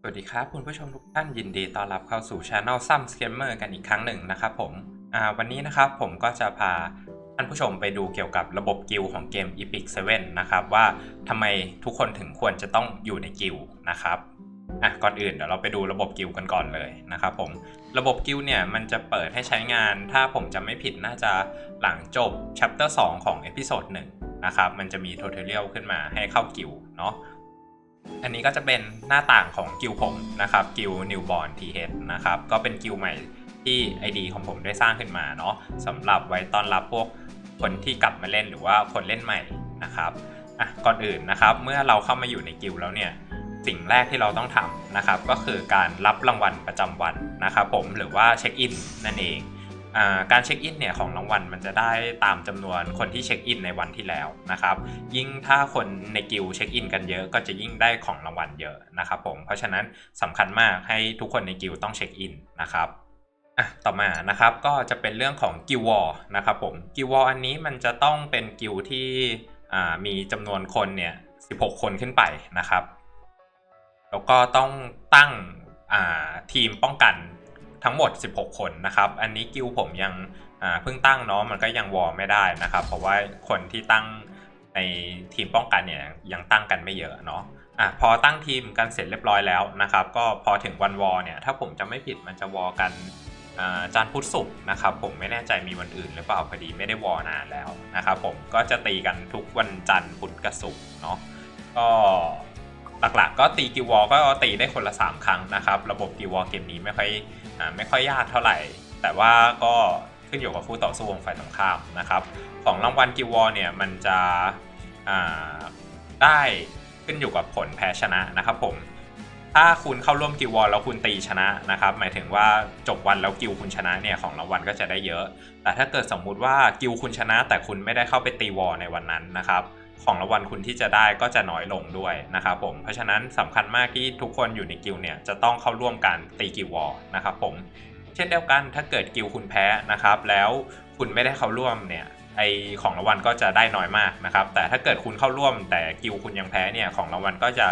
สวัสดีครับคุณผู้ชมทุกท่านยินดีต้อนรับเข้าสู่ช anel ซัมสเกมเมอร์กันอีกครั้งหนึ่งนะครับผมวันนี้นะครับผมก็จะพาท่านผู้ชมไปดูเกี่ยวกับระบบกิลของเกม Epic 7 นะครับ ว่าทำไมทุกคนถึงควรจะต้องอยู่ในกิลนะครับอะก่อนอื่นเดี๋ยวเราไปดูระบบกิลกันก่อนเลยนะครับผมระบบกิลเนี่ยมันจะเปิดให้ใช้งาน ถ้าผมจำไม่ผิดน่าจะหลังจบ chapter 2 ของ episode 1นะครับมันจะมี tutorial ขึ้นมาให้เข้ากิลเนาะ อันนี้ก็จะเป็นหน้าต่างของกิลผมนะครับกิล Newborn TH นะครับก็เป็นกิลใหม่ที่ ID ของผมได้สร้างขึ้นมาเนาะสำหรับไว้ต้อนรับพวกคนที่กลับมาเล่นหรือว่าคนเล่นใหม่นะครับอะก่อนอื่นนะครับ เมื่อเราเข้ามาอยู่ในกิลแล้วเนี่ยสิ่งแรกที่เราต้องทำนะครับ ก็คือการรับรางวัลประจำวันนะครับผมหรือว่าเช็คอินนั่นเอง การเช็คอินเนี่ยของรางวัลมันจะได้ตามจำนวนคนที่เช็คอินในวันที่แล้วนะครับ ยิ่งถ้าคนในกิลเช็คอินกันเยอะก็จะยิ่งได้ของรางวัลเยอะนะครับผม เพราะฉะนั้นสำคัญมากให้ทุกคนในกิลต้องเช็คอินนะครับ่ะต่อมานะครับก็จะเป็นเรื่องของกิลวอลนะครับผมกิลวอลอันนี้มันจะต้องเป็นกิลที่มีจำนวนคนเนี่ย16 คนขึ้นไปนะครับ แล้วก็ต้องตั้งทีมป้องกัน ทั้งหมด 16 คนนะครับ อันนี้กิลผมยังเพิ่งตั้งเนาะมันก็ยังวอลไม่ได้นะครับ เพราะว่าคนที่ตั้งในทีมป้องกันเนี่ยยังตั้งกันไม่เยอะเนาะอะพอตั้งทีมกันเสร็จเรียบร้อยแล้วนะครับ ก็พอถึงวันวอลเนี่ยถ้าผมจะไม่ผิดมันจะวอลกันอ่าจันพุทธศุกร์นะครับผมไม่แน่ใจมีวันอื่นหรือเปล่าพอดีไม่ได้วอลนานแล้วนะครับผมก็จะตีกันทุกวันจันทร์พุธกับศุกร์เนาะก็ หลักๆ ก็ตีกิววอลก็ตีได้คนละ 3 ครั้งนะครับ ระบบกิววอลเกมนี้ไม่ค่อยอไม่ค่อยยากเท่าไหร่ แต่ว่าก็ขึ้นอยู่กับคู่ต่อสู้ของฝ่ายตรงข้ามนะครับ ของรางวัลกิววอลเนี่ยมันจะได้ขึ้นอยู่กับผลแพ้ชนะนะครับผมถ้าคุณเข้าร่วมกิววอลแล้วคุณตีชนะนะครับ หมายถึงว่าจบวันแล้วกิวคุณชนะเนี่ยของรางวัลก็จะได้เยอะ แต่ถ้าเกิดสมมุติว่ากิวคุณชนะ แต่คุณไม่ได้เข้าไปตีวอลในวันนั้นนะครับ ของรางวัลคุณที่จะได้ก็จะน้อยลงด้วยนะครับผม เพราะฉะนั้นสำคัญมากที่ทุกคนอยู่ในกิลเนี่ยจะต้องเข้าร่วมการตีกิลวอลนะครับผม เช่นเดียวกันถ้าเกิดกิลคุณแพ้นะครับ แล้วคุณไม่ได้เข้าร่วมเนี่ยไอของรางวัลก็จะได้น้อยมากนะครับ แต่ถ้าเกิดคุณเข้าร่วม แต่กิลคุณยังแพ้เนี่ยของรางวัลก็จะ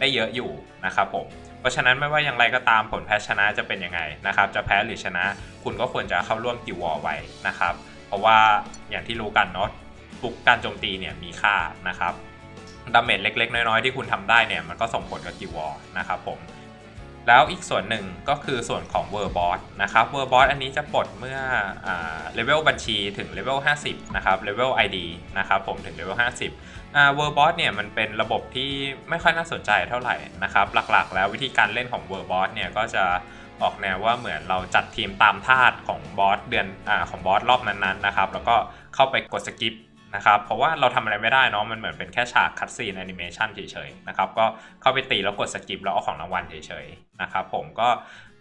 ได้เยอะอยู่นะครับผมเพราะฉะนั้นไม่ว่าอย่างไรก็ตามผลแพ้ชนะจะเป็นยังไงนะครับ จะแพ้หรือชนะ คุณก็ควรจะเข้าร่วมกิลวอลไว้นะครับ เพราะว่าอย่างที่รู้กันเนาะ ทุกการโจมตีเนี่ยมีค่านะครับดาเมจเล็ก ๆ น้อยๆ ที่คุณทำได้เนี่ยมันก็ส่งผลกับกิววอลนะครับผมแล้วอีกส่วนหนึ่งก็คือส่วนของเวอร์บอสนะครับเวอร์บอสอันนี้จะปลดเมื่อเลเวลบัญชีถึงเลเวล50 นะครับเลเวล ID นะครับผมถึงเลเวล50อ่าเวอร์บอสเนี่ยมันเป็นระบบที่ไม่ค่อยน่าสนใจเท่าไหร่นะครับหลักๆ แล้ววิธีการเล่นของเวอร์บอสเนี่ยก็จะออกแนวว่าเหมือนเราจัดทีมตามธาตุของบอสเดือนอ่าของบอสรอบนั้นๆนะครับแล้วก็เข้าไปกดสกิป นะครับเพราะว่าเราทำอะไรไม่ได้เนาะมันเหมือนเป็นแค่ฉากคัดซีนแอนิเมชันเฉยๆนะครับก็เข้าไปตีแล้วกดสกิปแล้วเอาของรางวัลเฉยๆนะครับผมก็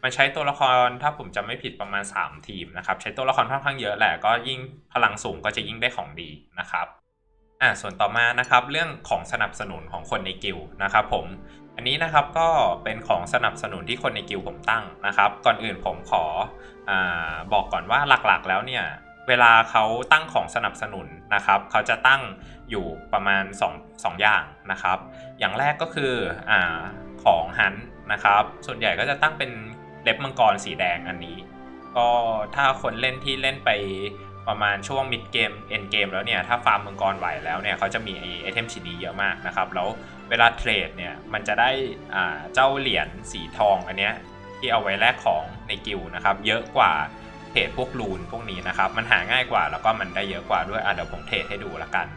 มันใช้ตัวละครถ้าผมจำไม่ผิดประมาณ 3 ทีมนะครับใช้ตัวละครค่อนข้างเยอะแหละก็ยิ่งพลังสูงก็จะยิ่งได้ของดีนะครับอ่าส่วนต่อมานะครับเรื่องของสนับสนุนของคนในกิลดนะครับผมอันนี้นะครับก็เป็นของสนับสนุนที่คนในกิลผมตั้งนะครับ ก่อนอื่นผมขออบอกก่อนว่าหลักๆแล้วเนี่ย เวลาเขาตั้งของสนับสนุนนะครับเขาจะตั้งอยู่ประมาณ2 2อย่างนะครับ อย่างแรกก็คืออ่าของฮันนะครับ ส่วนใหญ่ก็จะตั้งเป็นเล็บมังกรสีแดงอันนี้ ก็ถ้าคนเล่นที่เล่นไปประมาณช่วงมิดเกมเอ็นเกมแล้วเนี่ยถ้าฟาร์มมังกรไหวแล้วเนี่ยเขาจะมีไอเทมชิ้นนี้เยอะมากนะครับ แล้วเวลาเทรดเนี่ยมันจะได้อ่าเจ้าเหรียญสีทองอันเนี้ยที่เอาไว้แลกของในกิลด์นะครับ เยอะกว่า เทรดพวกรูนพวกนี้นะครับ มันหาง่ายกว่าแล้วก็มันได้เยอะกว่าด้วยอะเดี๋ยวผมเทรดให้ดูละกัน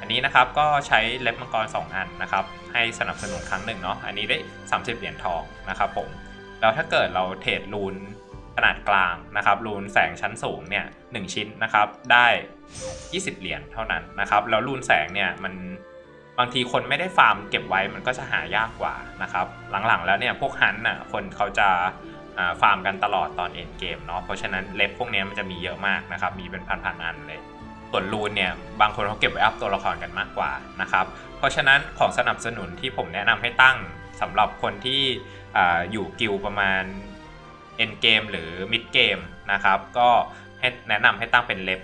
อันนี้นะครับก็ใช้เล็บมังกร 2 อันนะครับ ให้สนับสนุนครั้งหนึ่งเนาะอันนี้ได้ 30 เหรียญทองนะครับผมแล้วถ้าเกิดเราเทรดรูนขนาดกลางนะครับรูนแสงชั้นสูงเนี่ยหชิ้นนะครับได้ 20 เหรียญเท่านั้นนะครับแล้วรูนแสงเนี่ยมันบางทีคนไม่ได้ฟาร์มเก็บไว้มันก็จะหายากกว่านะครับหลังๆแล้วเนี่ยพวกฮันน่ะคนเขาจะ ฟาร์มกันตลอดตอนเอ็นเกมเนาะเพราะฉะนั้นเล็บพวกนี้มันจะมีเยอะมากนะครับ มีเป็นพันๆอันเลยส่วนรูนเนี่ยบางคนเขาเก็บไว้อัพตัวละครกันมากกว่านะครับ เพราะฉะนั้นของสนับสนุนที่ผมแนะนำให้ตั้งสำหรับคนที่ออยู่กิลประมาณเอ็นเกมหรือมิดเกมนะครับ ก็ให้แนะนำให้ตั้งเป็นเล็บ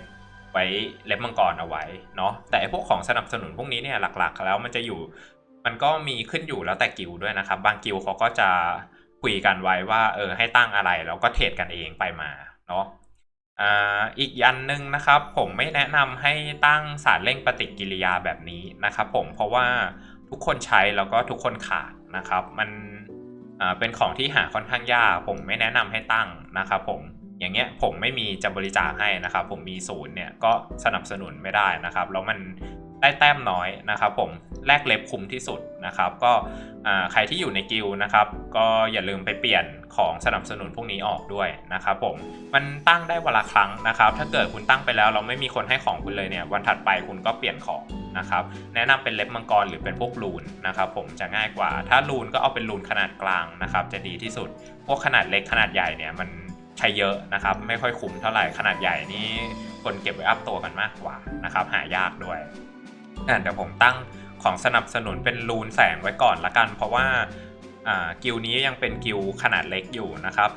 ไว้เล็บมังกรเอาไว้เนาะแต่ไอ้พวกของสนับสนุนพวกนี้เนี่ยหลักๆ แล้วมันจะอยู่มันก็มีขึ้นอยู่แล้วแต่กิลด้วยนะครับ บางกิลเขาก็จะ คุยกันไว้ว่าเออให้ตั้งอะไรแล้วก็เทรดกันเองไปมาเนาะอ่าอีกยันหนึ่งนะครับ ผมไม่แนะนำให้ตั้งสารเร่งปฏิกิริยาแบบนี้นะครับ ผมเพราะว่าทุกคนใช้แล้วก็ทุกคนขาดนะครับ มันอ่าเป็นของที่หาค่อนข้างยากผมไม่แนะนำให้ตั้งนะครับผมอย่างเงี้ยผมไม่มีจะบริจาคให้นะครับ ผมมีศูนย์เนี่ยก็สนับสนุนไม่ได้นะครับ แล้วมัน ได้แต้มน้อยนะครับผมแลกเล็บคุ้มที่สุดนะครับ ก็ใครที่อยู่ในกิลนะครับ ก็อย่าลืมไปเปลี่ยนของสนับสนุนพวกนี้ออกด้วยนะครับผมมันตั้งได้วันละครั้งนะครับ ถ้าเกิดคุณตั้งไปแล้วเราไม่มีคนให้ของคุณเลยเนี่ยวันถัดไปคุณก็เปลี่ยนของนะครับแนะนำเป็นเล็บมังกรหรือเป็นพวกรูนนะครับผมจะง่ายกว่า ถ้ารูนก็เอาเป็นรูนขนาดกลางนะครับ จะดีที่สุด พวกขนาดเล็กขนาดใหญ่เนี่ยมันใช้เยอะนะครับ ไม่ค่อยคุ้มเท่าไหร่ขนาดใหญ่นี่คนเก็บไว้อัพตัวกันมากกว่านะครับหายากด้วย อะเดี๋ยวผมตั้งของสนับสนุนเป็นรูนแสงไว้ก่อนละกัน เพราะว่าอ่ากิลนี้ยังเป็นกิลขนาดเล็กอยู่นะครับ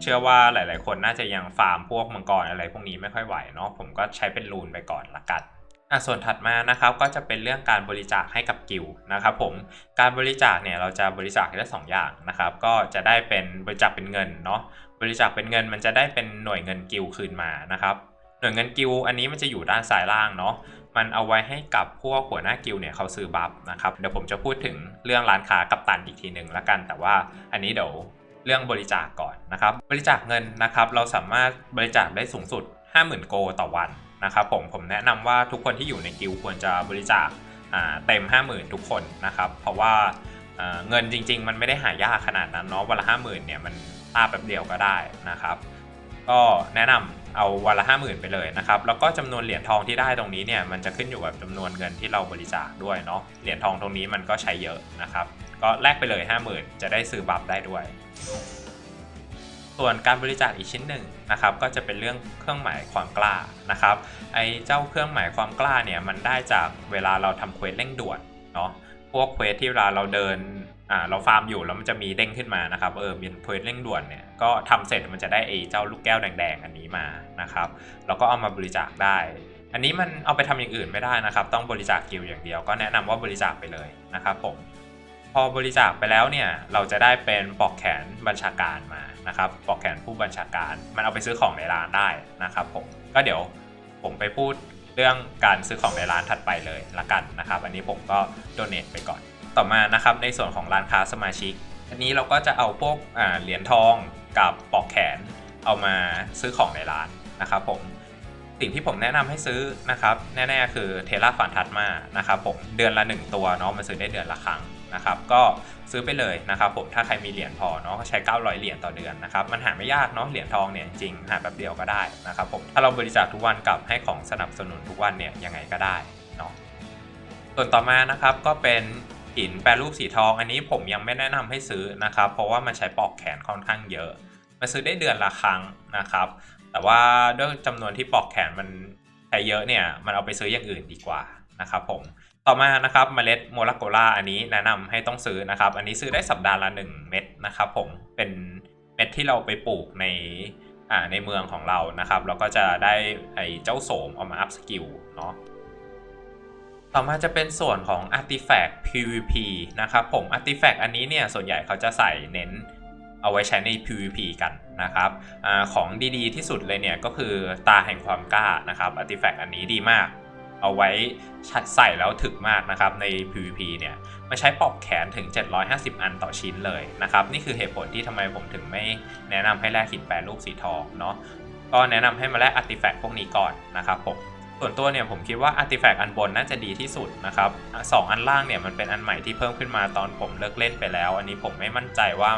เชื่อว่าหลาย ๆ คนน่าจะยังฟาร์มพวกมังกรอะไรพวกนี้ไม่ค่อยไหวเนาะผมก็ใช้เป็นรูนไปก่อนละกันอะส่วนถัดมานะครับก็จะเป็นเรื่องการบริจาคให้กับกิลนะครับผมการบริจาคเนี่ยเราจะบริจาคได้สองอย่างนะครับ ก็จะได้เป็นบริจาคเป็นเงินเนาะบริจาคเป็นเงินมันจะได้เป็นหน่วยเงินกิลคืนมานะครับหน่วยเงินกิลอันนี้มันจะอยู่ด้านซ้ายล่างเนาะ มันเอาไว้ให้กับพวกหัวหน้ากิลเนี่ยเขาซื้อบัฟนะครับเดี๋ยวผมจะพูดถึงเรื่องร้านค้ากับตันอีกทีหนึ่งละกัน แต่ว่าอันนี้เดี๋ยวเรื่องบริจาคก่อนนะครับ บริจาคเงินนะครับ เราสามารถบริจาคได้สูงสุด 50,000 โกต่อวันนะครับผมผมแนะนำว่าทุกคนที่อยู่ในกิลควรจะบริจาคอ่าเต็ม 50,000 ทุกคนนะครับ เพราะว่าเงินจริง ๆ มันไม่ได้หายากขนาดนั้นเนาะวันละ50,000เนี่ยมันตาแป๊บเดียวก็ได้นะครับ ก็แนะนำ เอาวันละ50,000ไปเลยนะครับ แล้วก็จำนวนเหรียญทองที่ได้ตรงนี้เนี่ยมันจะขึ้นอยู่กับจำนวนเงินที่เราบริจาคด้วยเนาะเหรียญทองตรงนี้มันก็ใช้เยอะนะครับ ก็แลกไปเลย 50,000 จะได้ซื้อบัฟได้ด้วย ส่วนการบริจาคอีกชิ้นหนึ่งนะครับ ก็จะเป็นเรื่องเครื่องหมายความกล้านะครับไอ้เจ้าเครื่องหมายความกล้าเนี่ยมันได้จากเวลาเราทำเควสเร่งด่วนเนาะ พวกเควสที่เวลาเราเดินอ่าเราฟาร์มอยู่แล้วมันจะมีเด้งขึ้นมานะครับเออเป็นเควสเร่งด่วนเนี่ยก็ทำเสร็จมันจะได้ไอ้เจ้าลูกแก้วแดงๆอันนี้มานะครับแล้วก็เอามาบริจาคได้ อันนี้มันเอาไปทำอย่างอื่นไม่ได้นะครับ ต้องบริจาคกิลอย่างเดียว ก็แนะนำว่าบริจาคไปเลยนะครับผมพอบริจาคไปแล้วเนี่ยเราจะได้เป็นปลอกแขนบัญชาการมานะครับปลอกแขนผู้บัญชาการ มันเอาไปซื้อของในร้านได้นะครับผมก็เดี๋ยวผมไปพูด เรื่องการซื้อของในร้านถัดไปเลยละกันนะครับ อันนี้ผมก็โดเนทไปก่อน ต่อมานะครับในส่วนของร้านค้าสมาชิก อันนี้เราก็จะเอาพวกเหรียญทองกับปลอกแขน เอามาซื้อของในร้านนะครับผมสิ่งที่ผมแนะนำให้ซื้อนะครับ แน่ๆ คือเทล่าฟันทัตมานะครับผมเดือนละ 1 ตัวเนาะมันซื้อได้เดือนละครั้ง นะครับก็ซื้อไปเลยนะครับผมถ้าใครมีเหรียญพอเนาะก็ใช้ 900 เหรียญต่อเดือนนะครับมันหาไม่ยากเนาะเหรียญทองเนี่ยจริงหาแบบเดียวก็ได้นะครับผมถ้าเราบริจาคทุกวันกับให้ของสนับสนุนทุกวันเนี่ยยังไงก็ได้เนาะส่วนต่อมานะครับก็เป็นหินแปรรูปสีทองอันนี้ผมยังไม่แนะนำให้ซื้อนะครับ เพราะว่ามันใช้ปลอกแขนค่อนข้างเยอะมันซื้อได้เดือนละครั้งนะครับ แต่ว่าด้วยจำนวนที่ปลอกแขนมันใช้เยอะเนี่ยมันเอาไปซื้ออย่างอื่นดีกว่านะครับผม ต่อมานะครับเมล็ดโมลาโกล่าอันนี้แนะนำให้ต้องซื้อนะครับ อันนี้ซื้อได้สัปดาห์ละ 1 เม็ดนะครับผมเป็นเม็ดที่เราไปปลูกในอ่าในเมืองของเรานะครับเราก็จะได้ไอ้เจ้าโสมเอามาอัพสกิลเนาะต่อมาจะเป็นส่วนของ Artifact PVP นะครับผม Artifact อันนี้เนี่ยส่วนใหญ่เขาจะใส่เน้นเอาไว้ใช้ใน PVP กันนะครับอาของดีๆที่สุดเลยเนี่ยก็คือตาแห่งความกล้านะครับ Artifact อันนี้ดีมาก เอาไว้ใส่แล้วถึกมากนะครับใน PVP เนี่ยมาใช้ปอกแขนถึง 750 อันต่อชิ้นเลยนะครับนี่คือเหตุผลที่ทำไมผมถึงไม่แนะนำให้แลกหินแปรรูปสีทองเนาะก็แนะนำให้มาแลก Artifact พวกนี้ก่อนนะครับผมส่วนตัวเนี่ยผมคิดว่า Artifact อันบนน่าจะดีที่สุดนะครับสองอันล่างเนี่ยมันเป็นอันใหม่ที่เพิ่มขึ้นมาตอนผมเลิกเล่นไปแล้ว อันนี้ผมไม่มั่นใจว่า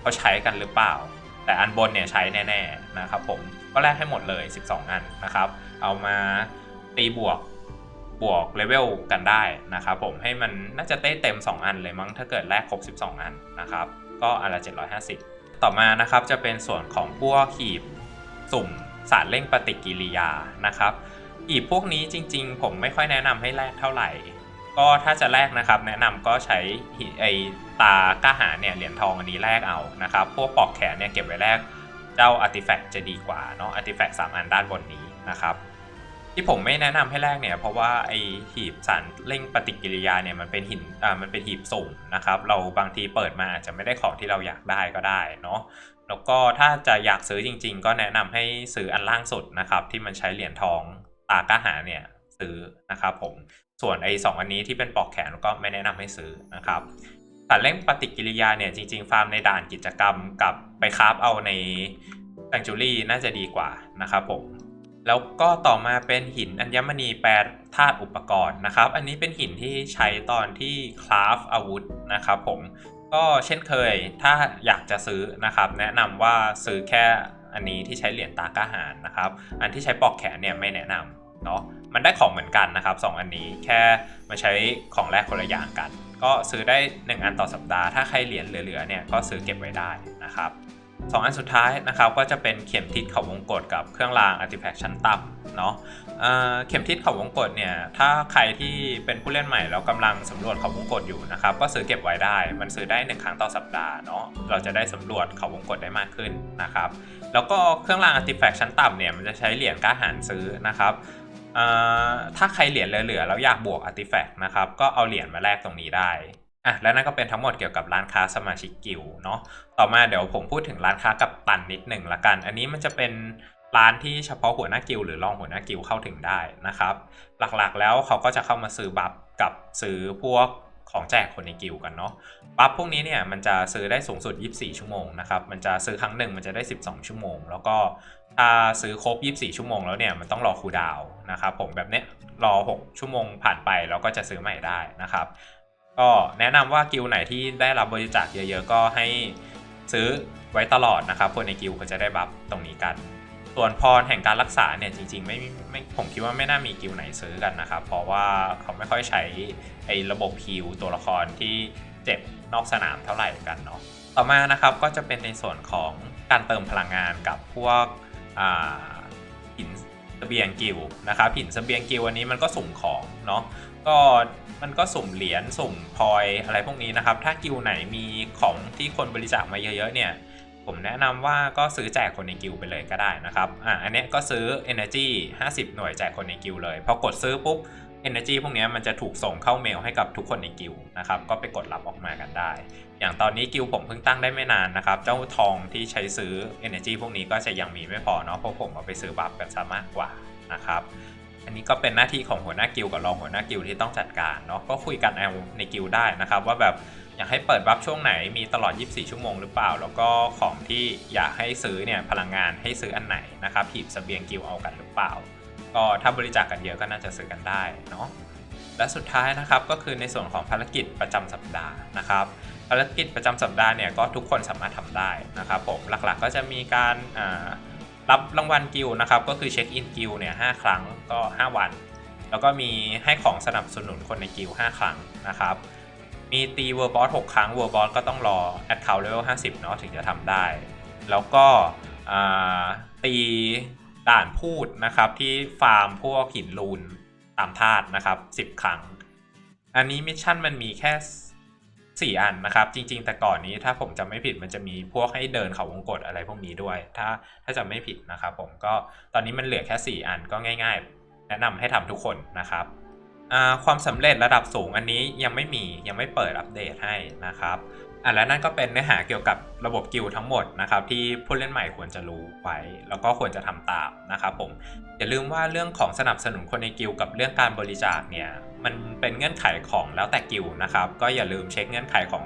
เขาใช้กันหรือเปล่า แต่อันบนเนี่ยใช้แน่ๆนะครับผมก็แลกให้หมดเลย 12 อันนะครับ เอามา ตีบวกบวกเลเวลกันได้นะครับผมให้มันน่าจะได้เต็ม 2 อันเลยมั้งถ้าเกิดแลกครบ 12 อันนะครับ ก็อันละ750 ต่อมานะครับจะเป็นส่วนของพวกขีบสุ่มสารเร่งปฏิกิริยานะครับอีพวกนี้จริง ๆ ผมไม่ค่อยแนะนำให้แลกเท่าไหร่ ก็ถ้าจะแลกนะครับแนะนำก็ใช้ไอตาก้าหาเนี่ยเหรียญทองอันนี้แลกเอานะครับ พวกปอกแขนเนี่ยเก็บไว้แลกเจ้าอาร์ติแฟกต์จะดีกว่าเนาะอาร์ติแฟกต์สามอันด้านบนนี้นะครับ ที่ผมไม่แนะนำให้แรกเนี่ย เพราะว่าไอหีบสารเร่งปฏิกิริยาเนี่ยมันเป็นหินอ่ามันเป็นหีบสุ่มนะครับ เราบางทีเปิดมาอาจจะไม่ได้ของที่เราอยากได้ก็ได้เนาะแล้วก็ถ้าจะอยากซื้อจริง ๆ ก็แนะนำให้ซื้ออันล่างสุดนะครับ ที่มันใช้เหรียญทองตากาหาเนี่ยซื้อนะครับผมส่วนไอ้สองอันนี้ที่เป็นปลอกแขนก็ไม่แนะนำให้ซื้อนะครับสารเร่งปฏิกิริยาเนี่ยจริง ๆ ฟาร์มในด่านกิจกรรมกับไปคราฟเอาในแ a งจูรี่น่าจะดีกว่านะครับผม แล้วก็ต่อมาเป็นหินอัญมณีแปรธาตุอุปกรณ์นะครับ อันนี้เป็นหินที่ใช้ตอนที่คราฟอาวุธนะครับผมก็เช่นเคยถ้าอยากจะซื้อนะครับ แนะนำว่าซื้อแค่อันนี้ที่ใช้เหรียญตากาหารนะครับ อันที่ใช้ปอกแขนเนี่ยไม่แนะนำเนาะมันได้ของเหมือนกันนะครับ 2 อันนี้แค่มาใช้ของแรกคนละอย่างกัน ก็ซื้อได้ 1 อันต่อสัปดาห์ถ้าใครเหรียญเหลือๆเนี่ยก็ซื้อเก็บไว้ได้นะครับ สองอันสุดท้ายนะครับก็จะเป็นเข็มทิศเขาวงกตกับเครื่องรางอาร์ติแฟกต์ชั้นต่ำเนาะเเข็มทิศเขาวงกตเนี่ยถ้าใครที่เป็นผู้เล่นใหม่แล้วกำลังสำรวจเขาวงกตอยู่นะครับก็ซื้อเก็บไว้ได้ มันซื้อได้หนึ่งครั้งต่อสัปดาห์เนาะเราจะได้สำรวจเขาวงกตได้มากขึ้นนะครับแล้วก็เครื่องรางอาร์ติแฟกต์ชั้นต่ำเนี่ยมันจะใช้เหรียญกล้าหารซื้อนะครับถ้าใครเหรียญเหลือๆแล้วอยากบวกอาร์ติแฟกต์นะครับก็เอาเหรียญมาแลกตรงนี้ได้ อะและนั่นก็เป็นทั้งหมดเกี่ยวกับร้านค้าสมาชิกกิลเนาะต่อมาเดี๋ยวผมพูดถึงร้านค้ากับตันนิดหนึ่งละกัน อันนี้มันจะเป็นร้านที่เฉพาะหัวหน้ากิลหรือรองหัวหน้ากิลเข้าถึงได้นะครับ หลักๆแล้วเขาก็จะเข้ามาซื้อบัฟกับซื้อพวกของแจกคนในกิลกันเนาะบัฟพวกนี้เนี่ยมันจะซื้อได้สูงสุด 24 ชั่วโมงนะครับ มันจะซื้อครั้งหนึ่งมันจะได้ 12 ชั่วโมง แล้วก็ถ้าซื้อครบ 24 ชั่วโมงแล้วเนี่ยมันต้องรอคูดาวน์นะครับผมแบบเนี้ยรอ 6 ชั่วโมงผ่านไปแล้วก็จะซื้อใหม่ได้นะครับ ก็แนะนำว่ากิลไหนที่ได้รับบริจาคเยอะๆ ก็ให้ซื้อไว้ตลอดนะครับคนในกิลก็จะได้บัฟตรงนี้กัน ส่วนพรแห่งการรักษาเนี่ยจริงๆไม่ไม่ผมคิดว่าไม่น่ามีกิลไหนซื้อกันนะครับ เพราะว่าเขาไม่ค่อยใช้ไอ้ระบบฮิลตัวละครที่เจ็บนอกสนามเท่าไหร่กันเนาะต่อมานะครับก็จะเป็นในส่วนของการเติมพลังงานกับพวกอ่า นเบียงกิลด์นะครับหินเบียงกิลด์อันนี้มันก็สุ่มของเนาะก็มันก็สุ่มเหรียญสุ่มพลอยอะไรพวกนี้นะครับ ถ้ากิลด์ไหนมีของที่คนบริจาคมาเยอะๆเนี่ย ผมแนะนำว่าก็ซื้อแจกคนในกิลด์ไปเลยก็ได้นะครับอะอันนี้ก็ซื้อ Energy 50 หน่วยแจกคนในกิลด์เลยพอกดซื้อปุ๊บ Energy พวกนี้มันจะถูกส่งเข้าเมลให้กับทุกคนในกิลด์นะครับก็ไปกดรับออกมากันได้ อย่างตอนนี้กิลผมเพิ่งตั้งได้ไม่นานนะครับ เจ้าทองที่ใช้ซื้อ Energy พวกนี้ก็จะยังมีไม่พอเนาะเพราะผมเอาไปซื้อบัฟกันซะมากกว่านะครับอันนี้ก็เป็นหน้าที่ของหัวหน้ากิลกับรองหัวหน้ากิลที่ต้องจัดการเนาะก็คุยกันเอาในกิลได้นะครับ ว่าแบบอยากให้เปิดบัฟช่วงไหนมีตลอด 24 ชั่วโมงหรือเปล่า แล้วก็ของที่อยากให้ซื้อเนี่ยพลังงานให้ซื้ออันไหนนะครับหีบเสบียงกิลเอากันหรือเปล่า ก็ถ้าบริจาคกันเยอะก็น่าจะซื้อกันได้เนาะและสุดท้ายนะครับก็คือในส่วนของภารกิจประจำสัปดาห์นะครับ ภารกิจประจำสัปดาห์เนี่ยก็ทุกคนสามารถทำได้นะครับผมหลักๆก็จะมีการรับรางวัลกิลด์นะครับก็คือเช็คอินกิลเนี่ยหครั้งก็ 5 วัน แล้วก็มีให้ของสนับสนุนคนในกิล5ครั้งนะครับมีตีเวอร์บอส6ครั้งเวอร์บอสก็ต้องรอแอดเคาท์เลเวล50เนาะถึงจะทำได้ แล้วก็ตีด่านพูดนะครับที่ฟาร์มพวกหินลูนตามธาตุนะครับ 10 ครั้ง อันนี้มิชชั่นมันมีแค่ 4 อันนะครับ จริง ๆ แต่ก่อนนี้ถ้าผมจำไม่ผิดมันจะมีพวกให้เดินเขาวงกตอะไรพวกนี้ด้วย ถ้าถ้าจำไม่ผิดนะครับผมก็ตอนนี้มันเหลือแค่ 4 อันก็ง่าย ๆ แนะนำให้ทำทุกคนนะครับความสำเร็จระดับสูงอันนี้ยังไม่มียังไม่เปิดอัปเดตให้นะครับอะและนั่นก็เป็นเนื้อหาเกี่ยวกับระบบกิลทั้งหมดนะครับที่ผู้เล่นใหม่ควรจะรู้ไว้ แล้วก็ควรจะทำตามนะครับผมอย่าลืมว่าเรื่องของสนับสนุนคนในกิลกับเรื่องการบริจาคเนี่ย มันเป็นเงื่อนไขของแล้วแต่กิลด์นะครับ ก็อย่าลืมเช็คเงื่อนไขของ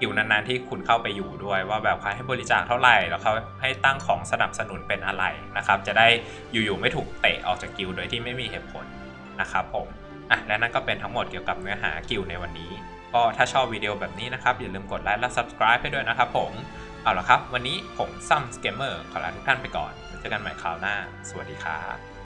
กิลนั้นๆที่คุณเข้าไปอยู่ด้วย ว่าแบบใครให้บริจาคเท่าไหร่แล้วเขาให้ตั้งของสนับสนุนเป็นอะไรนะครับ จะได้อยู่ๆไม่ถูกเตะออกจากกิลด์โดยที่ไม่มีเหตุผลนะครับผมอะและนั่นก็เป็นทั้งหมดเกี่ยวกับเนื้อหากิลในวันนี้ ก็ถ้าชอบวิดีโอแบบนี้นะครับ อย่าลืมกดไลค์และ subscribe ให้ด้วยนะครับผมเอาละครับ วันนี้ผมซัมสเกมเมอร์ขอลาทุกท่านไปก่อนเจอกันใหม่คราวหน้า สวัสดีครับ